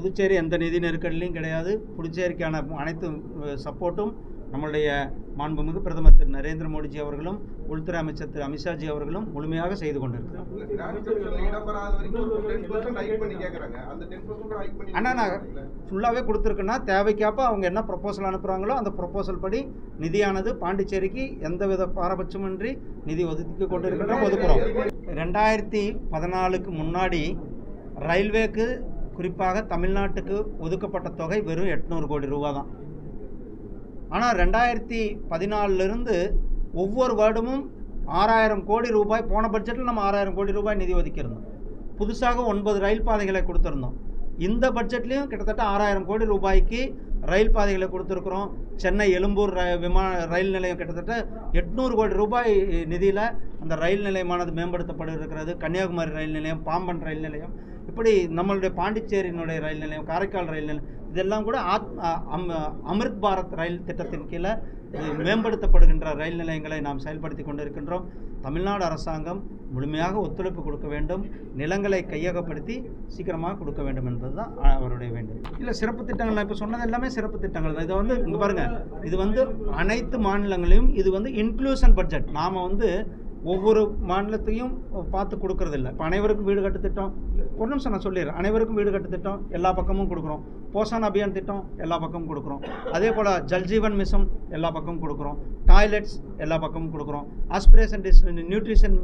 புதுச்சேரி எந்த நிதி நெருக்கடிலையும் கிடையாது. புதுச்சேரிக்கான அனைத்து சப்போர்ட்டும் நம்மளுடைய மாண்புமிகு பிரதமர் திரு. நரேந்திர மோடிஜி அவர்களும் உள்துறை அமைச்சர் திரு. அமித்ஷாஜி அவர்களும் முழுமையாக செய்து கொண்டிருக்கிறார். அண்ணா நான் ஃபுல்லாகவே கொடுத்துருக்குன்னா தேவைக்காப்ப அவங்க என்ன ப்ரொப்போசல் அனுப்புகிறாங்களோ அந்த ப்ரொப்போசல் படி நிதியானது பாண்டிச்சேரிக்கு எந்தவித பாரபட்சமின்றி நிதி ஒதுக்கி கொண்டிருக்கிறோம் ஒதுக்குறோம். ரெண்டாயிரத்தி பதினாலுக்கு முன்னாடி ரயில்வேக்கு குறிப்பாக தமிழ்நாட்டுக்கு ஒதுக்கப்பட்ட தொகை வெறும் எட்நூறு கோடி ரூபா தான் ஆனால் ரெண்டாயிரத்தி பதினாலிருந்து ஒவ்வொரு வருடமும் ஆறாயிரம் கோடி ரூபாய் போன பட்ஜெட்டில் நம்ம ஆறாயிரம் கோடி ரூபாய் நிதி ஒதுக்கியிருந்தோம். புதுசாக ஒன்பது ரயில் பாதைகளை கொடுத்துருந்தோம். இந்த பட்ஜெட்லேயும் கிட்டத்தட்ட ஆறாயிரம் கோடி ரூபாய்க்கு ரயில் பாதைகளை கொடுத்துருக்குறோம். சென்னை எழும்பூர் ர விமான ரயில் நிலையம் கிட்டத்தட்ட எட்நூறு கோடி ரூபாய் நிதியில் அந்த ரயில் நிலையமானது மேம்படுத்தப்பட இருக்கிறது கன்னியாகுமரி ரயில் நிலையம் பாம்பன் ரயில் நிலையம் இப்படி நம்மளுடைய பாண்டிச்சேரியினுடைய ரயில் நிலையம் காரைக்கால் ரயில் நிலையம் இதெல்லாம் கூட ஆத் அமிர்த் பாரத் ரயில் திட்டத்தின் கீழே இது மேம்படுத்தப்படுகின்ற ரயில் நிலையங்களை நாம் செயல்படுத்தி கொண்டிருக்கின்றோம். தமிழ்நாடு அரசாங்கம் முழுமையாக ஒத்துழைப்பு கொடுக்க வேண்டும். நிலங்களை கையகப்படுத்தி சீக்கிரமாக கொடுக்க வேண்டும் என்பது தான் அவருடைய வேண்டும் இல்லை சிறப்பு திட்டங்கள் நான் இப்போ சொன்னது எல்லாமே சிறப்பு திட்டங்கள். தான் இதை வந்து இங்கே பாருங்கள் இது வந்து அனைத்து மாநிலங்களையும் இது வந்து இன்க்ளூஷன் பட்ஜெட் நாம் வந்து ஒவ்வொரு மாநிலத்தையும் பார்த்து கொடுக்கறதில்ல. இப்போ அனைவருக்கும் வீடு கட்டு திட்டம் ஒரு நிமிஷம் நான் சொல்லிடுறேன். அனைவருக்கும் வீடு கட்டு திட்டம் எல்லா பக்கமும் கொடுக்குறோம். போஷான் அபியான் திட்டம் எல்லா பக்கமும் கொடுக்குறோம். அதே போல் ஜல்ஜீவன் மிஷன் எல்லா பக்கமும் கொடுக்குறோம். டாய்லெட்ஸ் எல்லா பக்கமும் கொடுக்குறோம். ஆஸ்பிரேஷன் டிஸ் நியூட்ரிஷன்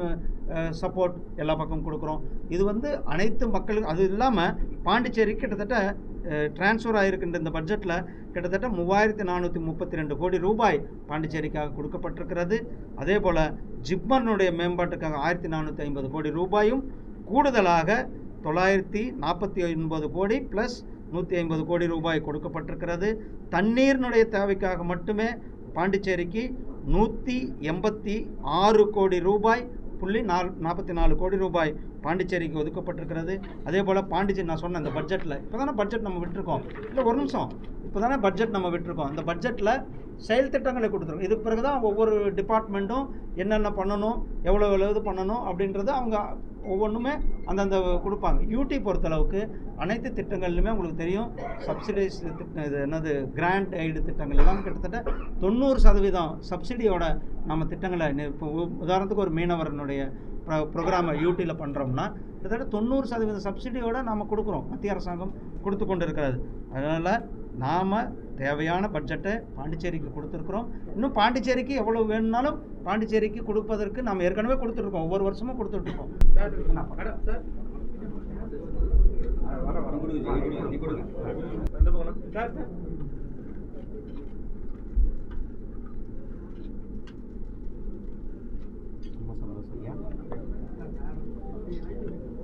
சப்போர்ட் எல்லா பக்கமும் கொடுக்குறோம். இது வந்து அனைத்து மக்களுக்கும் அது இல்லாமல் பாண்டிச்சேரி கிட்டத்தட்ட டிரான்ஸ்ஃபர் ஆகிருக்கின்ற இந்த பட்ஜெட்டில் கிட்டத்தட்ட மூவாயிரத்தி நானூற்றி முப்பத்தி ரெண்டு கோடி ரூபாய் பாண்டிச்சேரிக்காக கொடுக்கப்பட்டிருக்கிறது. அதே போல் ஜிப்மனுடைய மேம்பாட்டுக்காக ஆயிரத்தி நானூற்றி ஐம்பது கோடி ரூபாயும் கூடுதலாக தொள்ளாயிரத்தி நாற்பத்தி ஒன்பது கோடி ப்ளஸ் நூற்றி ஐம்பது கோடி ரூபாய் கொடுக்கப்பட்டிருக்கிறது. தண்ணீரினுடைய தேவைக்காக மட்டுமே பாண்டிச்சேரிக்கு நூற்றி எண்பத்தி ஆறு கோடி ரூபாய் புள்ளி நால் நாற்பத்தி நாலு கோடி ரூபாய் பாண்டிச்சேரிக்கு ஒதுக்கப்பட்டிருக்கிறது. அதே போல் பாண்டிச்சேரி நான் சொன்ன இந்த பட்ஜெட்டில் இப்போ தானே பட்ஜெட் நம்ம விட்டுருக்கோம். இல்லை ஒரு நிமிஷம். இப்போ தானே பட்ஜெட் நம்ம விட்டுருக்கோம். அந்த பட்ஜெட்டில் செயல் திட்டங்களை கொடுத்துருக்கோம். இதுக்கு பிறகு தான் ஒவ்வொரு டிபார்ட்மெண்ட்டும் என்னென்ன பண்ணணும் எவ்வளோ எவ்வளோ இது பண்ணணும் அப்படின்றத அவங்க ஒவ்வொன்றுமே அந்தந்த கொடுப்பாங்க. யூடி பொறுத்தளவுக்கு அனைத்து திட்டங்கள்லையுமே உங்களுக்கு தெரியும் சப்சிடைஸ் திட்டம் இது என்னது கிராண்ட் எய்டு திட்டங்கள் எல்லாம் கிட்டத்தட்ட தொண்ணூறு சதவீதம் சப்சிடியோட நம்ம திட்டங்களை இப்போ உதாரணத்துக்கு ஒரு மீனவரனுடைய ப்ரோக்ராமை யூடியில் பண்ணுறோம்னா கிட்டத்தட்ட தொண்ணூறு சதவீத சப்சிடியோட நாம் கொடுக்குறோம். மத்திய அரசாங்கம் கொடுத்து கொண்டு இருக்கிறது அதனால் நாம் தேவையான பட்ஜெட்டை பாண்டிச்சேரிக்கு கொடுத்துருக்குறோம். இன்னும் பாண்டிச்சேரிக்கு எவ்வளோ வேணும்னாலும் பாண்டிச்சேரிக்கு கொடுப்பதற்கு நாம் ஏற்கனவே கொடுத்துருக்கோம். ஒவ்வொரு வருஷமும் கொடுத்துட்ருக்கோம் சார். se.